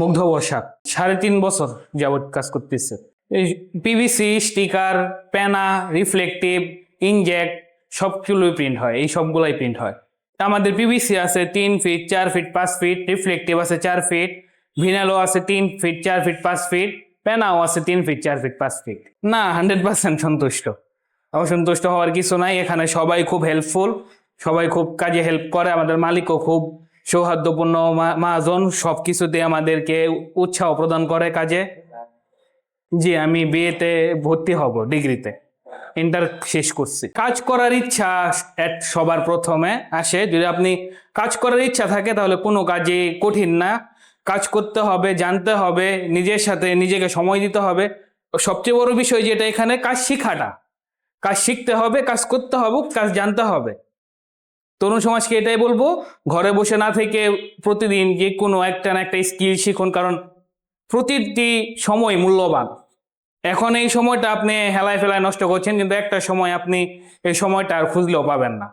মুগ্ধ বসাক সাড়ে তিন বছর যাবৎ কাজ করতেছে। এই পিভিসি স্টিকার প্যানা রিফ্লেকটিভ ইনজেক্ট সবগুলোই প্রিন্ট হয়। এই সবগুলাই প্রিন্ট হয়। আমাদের পিভিসি আছে তিন ফিট চার ফিট পাঁচ ফিট রিফ্লেকটিভ আছে চার ফিট ভিনালো আছে তিন ফিট চার ফিট পাঁচ ফিট প্যানাও আছে তিন ফিট চার ফিট পাঁচ ফিট না হান্ড্রেড পার্সেন্ট সন্তুষ্ট। অসন্তুষ্ট হওয়ার কিছু নাই। এখানে সবাই খুব হেল্পফুল সবাই খুব কাজে হেল্প করে। আমাদের মালিকও খুব সৌহার্দ্যপূর্ণ মহাজন সব কিছুতে আমাদেরকে উৎসাহ প্রদান করে কাজে। জি, আমি বিয়েতে ভর্তি হব ডিগ্রিতে। ইন্টার শেষ করছি। কাজ করার ইচ্ছা সবার প্রথমে আসে। যদি আপনি কাজ করার ইচ্ছা থাকে, তাহলে কোনো কাজই কঠিন না। কাজ করতে হবে, জানতে হবে, নিজের সাথে নিজেকে সময় দিতে হবে। সবচেয়ে বড় বিষয় যেটা এখানে, কাজ শিখাটা। কাজ শিখতে হবে, কাজ করতে হবে, কাজ জানতে হবে। তরুণ সমাজকে এটাই বলব, ঘরে বসে না থেকে প্রতিদিন যে কোনো একটা না একটা স্কিল শিখুন, কারণ প্রতিটি সময় মূল্যবান। এখন এই সময়টা আপনি হেলায় ফেলায় নষ্ট করছেন, কিন্তু একটা সময় আপনি এই সময়টা আর খুঁজলেও পাবেন না।